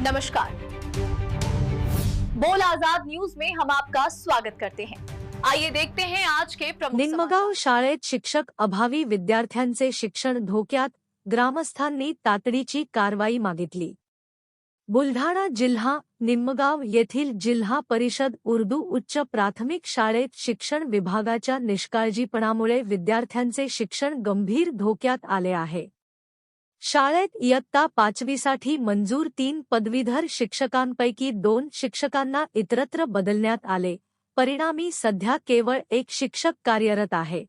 नमस्कार। बोल आज़ाद न्यूज़ में हम आपका स्वागत करते हैं। आइए देखते हैं आज के प्रमुख निमगाव शाळेत शिक्षक अभावी विद्यार्थ्यांचे शिक्षण धोक्यात ग्रामस्थांनी तातडीची कारवाई मागितली. बुलढाणा जिल्हा निमगाव येथील जिल्हा परिषद उर्दू उच्च प्राथमिक शाळेत शिक्षण विभागाच्या निष्काळजीपणामुळे विद्यार्थ्यांचे शिक्षण गंभीर धोक्यात आले आहे. शाळेत इयत्ता पाचवीसाठी मंजूर तीन पदवीधर शिक्षकांपैकी दोन शिक्षकांना इतरत्र बदलण्यात आले. परिणामी सध्या केवळ एक शिक्षक कार्यरत आहे.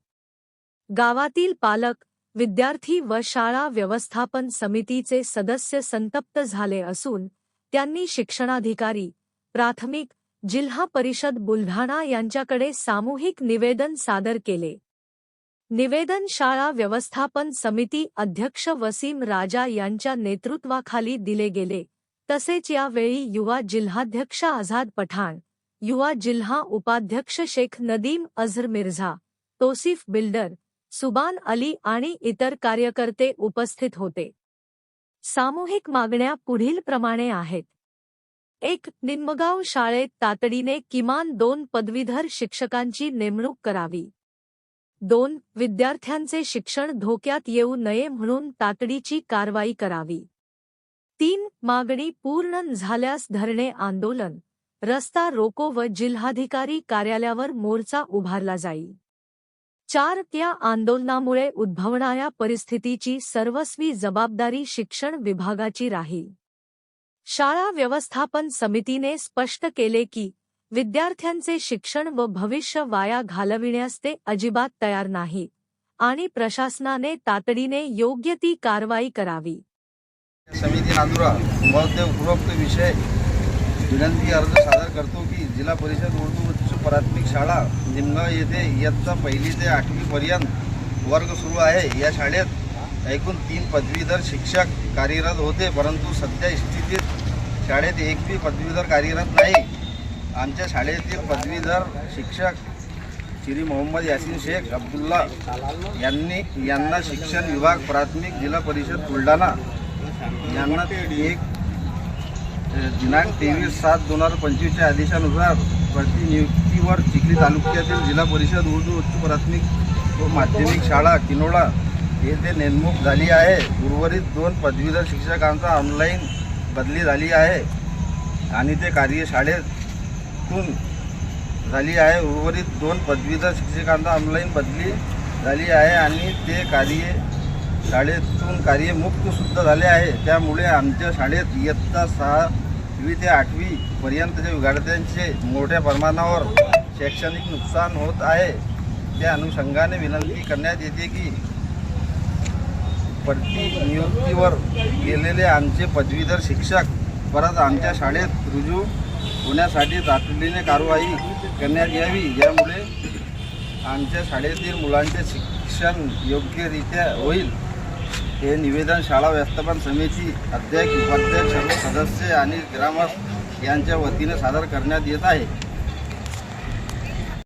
गावातील पालक विद्यार्थी व शाळा व्यवस्थापन समितीचे सदस्य संतप्त झाले असून त्यांनी शिक्षणाधिकारी प्राथमिक जिल्हा परिषद बुलढाणा यांच्याकडे सामूहिक निवेदन सादर केले. निवेदन शाळा व्यवस्थापन समिती अध्यक्ष वसीम राजा यांच्या नेतृत्वाखाली दिले गेले. तसेच यावेळी युवा जिल्हाध्यक्ष आझाद पठाण युवा जिल्हा उपाध्यक्ष शेख नदीम अझर मिर्झा तोसिफ बिल्डर सुबान अली आणि इतर कार्यकर्ते उपस्थित होते. सामूहिक मागण्या पुढीलप्रमाणे आहेत. एक निम्मगाव शाळेत तातडीने किमान दोन पदवीधर शिक्षकांची नेमणूक करावी. दोन विद्यार्थ्यांचे शिक्षण धोक्यात येऊ नये म्हणून तातडीची कारवाई करावी. तीन मागणी पूर्ण झाल्यास धरणे आंदोलन. रस्ता रोको व जिल्हाधिकारी कार्यालयावर मोर्चा उभारला जाईल. चार त्या आंदोलनामुळे उद्भवणाऱ्या परिस्थितीची सर्वस्वी जबाबदारी शिक्षण विभागाची राहील. शाळा व्यवस्थापन समितीने स्पष्ट केले की विद्यार्थ्यांचे शिक्षण व भविष्य वाया घालविण्यास ते अजिबात तयार नाही. आणि प्रशासनाने तातडीने योग्य ती कारवाई करावी. समिती नांदुरा महोदय उपरोक्त विषय विनंती अर्ज सादर करतो की जिल्हा परिषद उर्दू उच्च प्राथमिक शाळा निमगाव येथे इयत्ता पहिली ते आठवीपर्यंत वर्ग सुरू आहे. या शाळेत एकूण तीन पदवीधर शिक्षक कार्यरत होते परंतु सध्या स्थितीत शाळेत एक बी पदवीधर कार्यरत नाही. आमच्या शाळेतील पदवीधर शिक्षक श्री मोहम्मद यासिन शेख अब्दुल्ला यांनी यांना शिक्षण विभाग प्राथमिक जिल्हा परिषद बुलढाणा यांना एक दिनांक तेवीस सात दोन हजार पंचवीसच्या आदेशानुसार प्रतिनियुक्तीवर चिखली तालुक्यातील जिल्हा परिषद उर्दू उच्च प्राथमिक व माध्यमिक शाळा किनोळा येथे नेमणूक झाली आहे. उर्वरित दोन पदवीधर शिक्षकांचा ऑनलाईन बदली झाली आहे आणि ते कार्यशाळेत कार्यशाळेतून झाली आहे. उर्वरित दोन पदवीधर शिक्षकांना ऑनलाईन बदली झाली आहे आणि ते कार्य शाळेतून कार्यमुक्त सुद्धा झाले आहे. त्यामुळे आमच्या शाळेत इयत्ता सहावी ते आठवी पर्यंतच्या विद्यार्थ्यांचे मोठ्या प्रमाणावर शैक्षणिक नुकसान होत आहे. त्या अनुषंगाने विनंती करण्यात येते की प्रतिनियुक्तीवर गेलेले आमचे पदवीधर शिक्षक परत आमच्या शाळेत रुजू होण्यासाठी तातडीने कारवाई करण्यात यावी यामुळे आमच्या शाळेतील मुलांचे शिक्षण योग्यरित्या होईल हे निवेदन शाळा व्यवस्थापन समिती अध्यक्ष उपाध्यक्ष सर्व सदस्य आणि ग्रामस्थ यांच्या वतीने सादर करण्यात येत आहे.